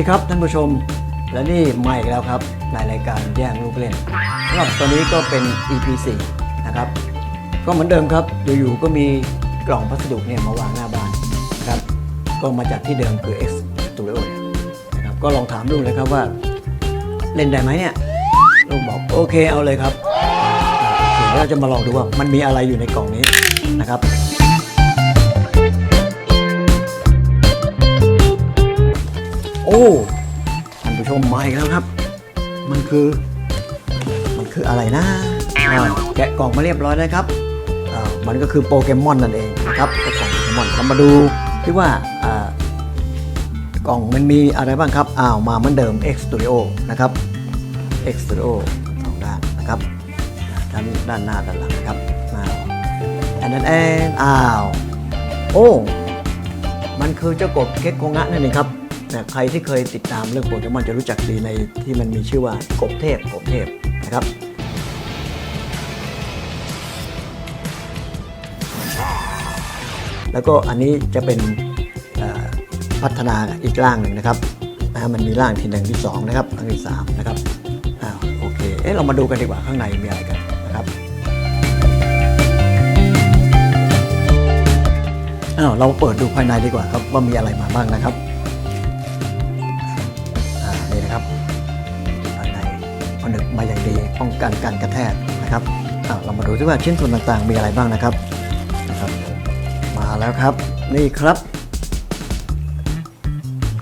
ดีครับท่านผู้ชมและนี่มาอีกแล้วครับในรายการแย่งลูกเล่นสำหรับตัวนี้ก็เป็น EP 4นะครับ ก็เหมือนเดิมครับอยู่ๆก็มีกล่องพัสดุเนี่ยมาวางหน้าบ้านนะครับก็มาจากที่เดิมคือ X Studio เนี่ยนะครับก็ลองถามลูกเลยครับว่าเล่นได้ไหมเนี่ยลูกบอกโอเคเอาเลยครับโอเคเราจะมาลองดูว่ามันมีอะไรอยู่ในกล่องนี้นะครับ อ้ท่านผู้ชมมาอีกแล้วครับ มันคือ มันคืออะไรนะแกะกล่องมาเรียบร้อยแล้วครับมันก็คือโปเกมอนนั่นเองนะครับเจ้าของโปเกมอนเรามาดูที่ว่ากล่องมันมีอะไรบ้างครับอ้าวมาเหมือนเดิม X Studio นะครับ X Studio สองด้านนะครับทั้งด้านหน้าด้านหลังนะครับอ้าวอันนั้นแอนอ้าวโอ้มันคือเจ้ากบเก็กโกงะนั่นเองครับ นะใครที่เคยติดตามเรื่องโปเกมอนจะรู้จักดีในที่มันมีชื่อว่ากบเทพกบเทพนะครับแล้วก็อันนี้จะเป็นพัฒนาอีกร่างหนึ่งนะครับนะมันมีร่างที่หนึ่งที่สองนะครับร่างที่สามนะครับอ้าวโอเคเอ๊ะเรามาดูกันดีกว่าข้างในมีอะไรกันนะครับอ้าวเราเปิดดูภายในดีกว่าครับว่ามีอะไรมาบ้างนะครับ มาอย่างดีป้องกันการกระแทกนะครับเรามาดูซิว่าชิ้นส่วนต่างๆ มีอะไรบ้างนะครับครับมาแล้วครับนี่ครับ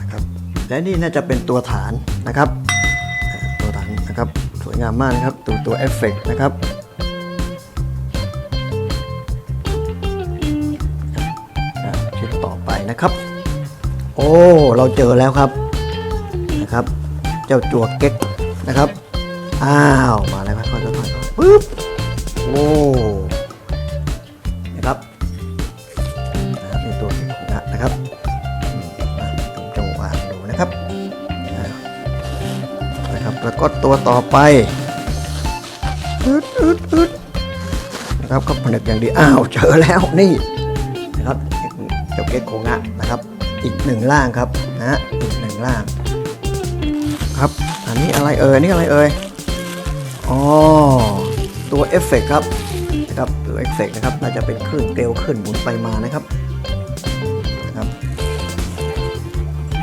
นะครับ และนี่น่าจะเป็นตัวฐานนะครับ ตัวฐานนะครับสวยงามมากนะครับตัวตัวเอฟเฟกต์นะครับชิ้นต่อไปนะครับ โอ้เราเจอแล้วครับนะครับ เจ้าจัวเก๊กนะครับ อ้าวมาแล้วครับค่อยๆปึ๊บโอ้นะครับนะครับนี่ตัวของนะนะครับอืมอะผมจะวางดูนะครับนะครับแล้วก็ตัวต่อไปอึดอึดอึดนะครับก็ผนึกอย่างดีอ้าวเจอแล้วนี่นะครับเจ้าเก็กโคงะนะครับ อีกหนึ่งล่างครับนะฮะอีกหนึ่งล่าง ครับ อันนี้อะไรเอ่ยนี่อะไรเอ่ย อ๋อตัวเอฟเฟกต์ครับนะครับตัวเอฟเฟกต์นะครับน่าจะเป็นคลื่นเกลียวขึ้นหมุนไปมานะครับนะครับ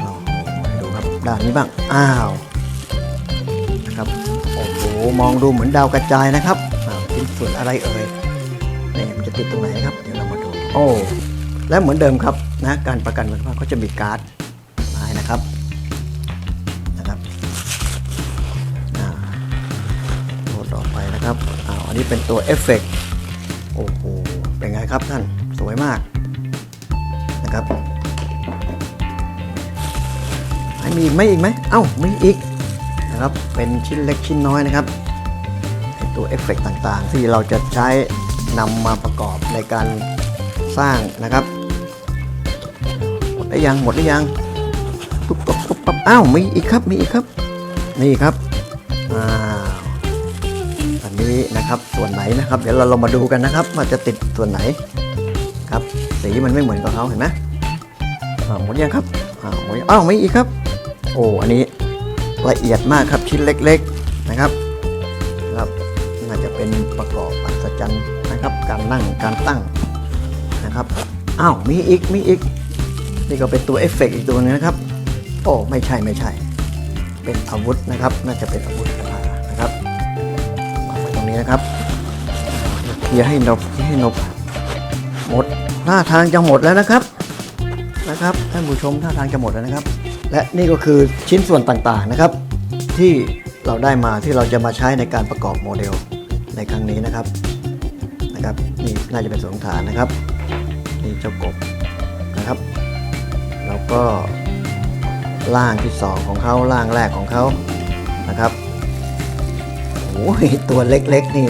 อ้าดูครับด้านนี้บ้างอ้าวนะครับโอ้โหมองดูเหมือนดาวกระจายนะครับอ้าวชิ้นส่วนอะไรเอ่ยนี่มันจะติดตรงไหนครับเดี๋ยวเรามาดูโอ้และเหมือนเดิมครับนะการประกันคุณภาพเขาจะมีการ์ดมาให้นะครับ นนี้เป็นตัวเอฟเฟกต์โอ้โห เป็นไงครับท่าน สวยมากนะครับมีอีกไหมอีกไหมเอ้ามีอีกนะครับ เป็นชิ้นเล็กชิ้นน้อยนะครับตัวเอฟเฟกต์ต่างๆ ที่เราจะใช้นำมาประกอบในการสร้างนะครับ หมดหรือยังหมดหรือยังปุ๊บปั๊บปุ๊บปั๊บอ้าวมีอีกครับมีอีกครับ นี่ครับอ้า นี้นะครับ ส่วนไหนนะครับ เดี๋ยวเราลองมาดูกันนะครับว่าจะติดส่วนไหนครับ สีมันไม่เหมือนกับเขาเห็นไหมอ่าหมดยังครับอ้าวหมดอ้าวไม่อีกครับ โอ้อันนี้ละเอียดมากครับชิ้นเล็ก ๆนะครับครับน่าจะเป็นประกอบอัศจรรย์นะครับ การนั่งการตั้งนะครับอ้าวมีอีกมีอีก นี่ก็เป็นตัวเอฟเฟกต์อีกตัวหนึงนะครับ โอ้ไม่ใช่ไม่ใช่ เป็นอาวุธนะครับ น่าจะเป็นอาวุธคาถานะครับ นะครับเคลียร์ให้นบให้นบหมดท่าทางจะหมดแล้วนะครับนะครับท่านผู้ชมท่าทางจะหมดแล้วนะครับ และนี่ก็คือชิ้นส่วนต่างๆนะครับ ที่เราได้มาที่เราจะมาใช้ในการประกอบโมเดลในครั้งนี้นะครับนะครับนี่น่าจะเป็นส่วนฐานนะครับนี่เจ้ากบนะครับ แล้วก็ล่างที่สองของเขาล่างแรกของเขานะครับ โอ้ยตัวเล็กๆนี่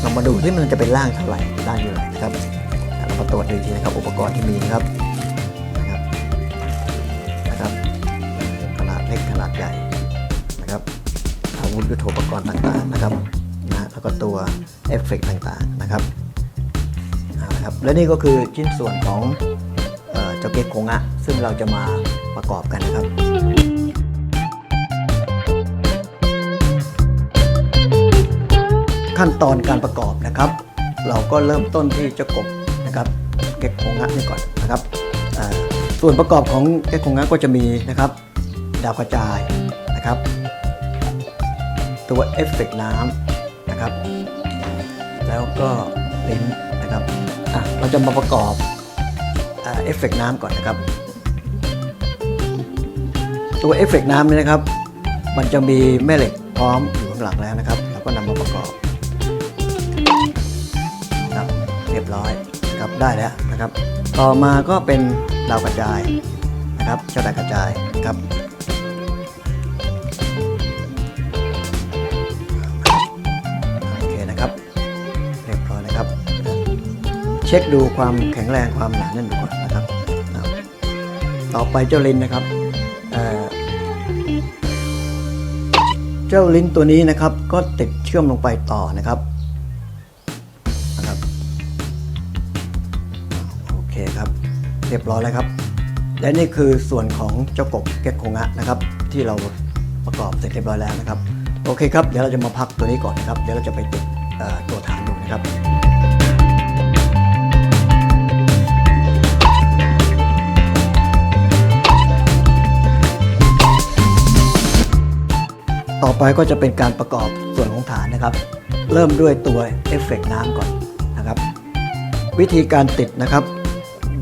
เรามาดูที่มันจะเป็นร่างเท่าไหร่ร่างอยู่ไหนนะครับเรามาตรวจดูทีนะครับอุปกรณ์ที่มีนะครับนะครับนะครับขนาดเล็กขนาดใหญ่นะครับอาวุธยุทโธปกรณ์ต่างๆนะครับนะแล้วก็ตัวเอฟเฟกต์ต่างๆนะครับเอาละครับ และนี่ก็คือชิ้นส่วนของเอ่อเจ้าเก็กโคงะซึ่งเราจะมาประกอบกันนะครับ ขั้นตอนการประกอบนะครับ เราก็เริ่มต้นที่เจ้ากบนะครับเก็กโคงะนี่ก่อนนะครับส่วนประกอบของเก็กโคงะก็จะมีนะครับดาวกระจายนะครับ ตัวเอฟเฟกต์น้ำนะครับ แล้วก็ลิ้นนะครับอะเราจะมาประกอบเอฟเฟกต์น้ำก่อนนะครับ ตัวเอฟเฟกต์น้ำนี่นะครับ มันจะมีแม่เหล็กพร้อมอยู่ข้างหลังแล้วนะครับเราก็นำมาประกอบ บร้อยนะครับได้แล้วนะครับ ต่อมาก็เป็นดาวกระจายนะครับเจ้าดาวกระจายนะครับโอเคนะครับเรียบร้อยนะครับ เช็คดูความแข็งแรงความหนาแน่นดูก่อนนะครับ ต่อไปเจ้าลิ้นนะครับเจ้าลิ้นตัวนี้นะครับก็ติดเชื่อมลงไปต่อนะครับ เรียบร้อยแล้วครับ และนี่คือส่วนของเจ้ากบเก็กโคงะนะครับ ที่เราประกอบเสร็จเรียบร้อยแล้วนะครับ โอเคครับ เดี๋ยวเราจะมาพักตัวนี้ก่อนนะครับ เดี๋ยวเราจะไปติดตัวฐานดูนะครับต่อไปก็จะเป็นการประกอบส่วนของฐานนะครับ เริ่มด้วยตัวเอฟเฟกต์น้ำก่อนนะครับ วิธีการติดนะครับ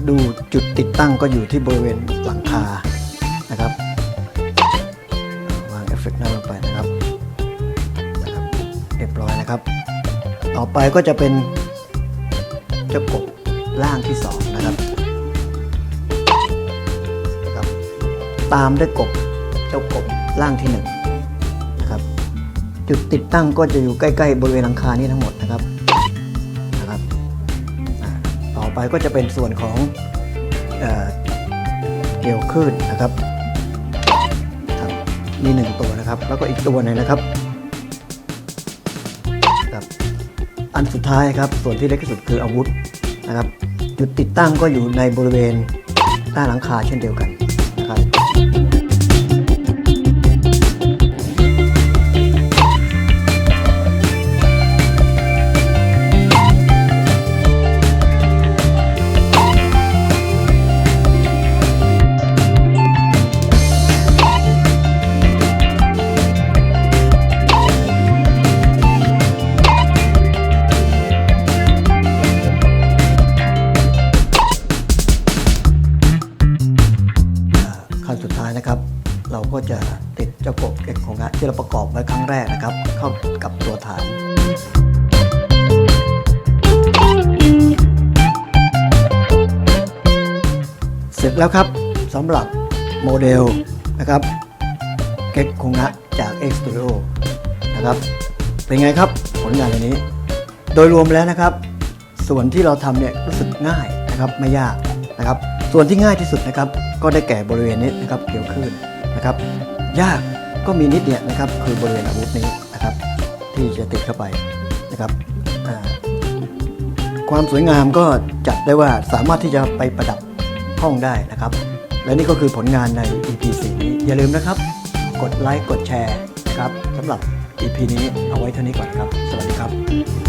ดูจุดติดตั้งก็อยู่ที่บริเวณหลังคานะครับวางเอฟเฟกต์น้ำลงไปนะครับนะครับ เรียบร้อยนะครับ ต่อไปก็จะเป็นเจ้ากบล่างที่สองนะครับนะครับ ตามด้วยกบเจ้ากบล่างที่หนึ่งนะครับจุดติดตั้งก็จะอยู่ใกล้ ๆ บริเวณหลังคานี้ทั้งหมดนะครับ ไปก็จะเป็นส่วนของเอเกลียวคลื่นนะครับครับมีหนึ่งตัวนะครับ แล้วก็อีกตัวหนึ่งนะครับครับ อันสุดท้ายครับส่วนที่เล็กที่สุดคืออาวุธนะครับจุดติดตั้งก็อยู่ในบริเวณใต้หลังคาเช่นเดียวกัน ตัวฐาน เสร็จแล้วครับสำหรับโมเดลนะครับเก็กคงะจาก X Studio นะครับเป็นไงครับผลงานในนี้ โดยรวมแล้วนะครับ ส่วนที่เราทำเนี่ยรู้สึกง่ายนะครับไม่ยากนะครับ ส่วนที่ง่ายที่สุดนะครับก็ได้แก่บริเวณนี้นะครับเกี่ยวขึ้นนะครับ ยากก็มีนิดเดียวนะครับ คือบริเวณอาวุธนี้ ที่จะติดเข้าไปนะครับความสวยงามก็จัดได้ว่าสามารถที่จะไปประดับห้องได้นะครับ และนี่ก็คือผลงานใน EP 4นี้อย่าลืมนะครับ กดไลค์กดแชร์นะครับสำหรับ EP นี้เอาไว้เท่านี้ก่อนครับ สวัสดีครับ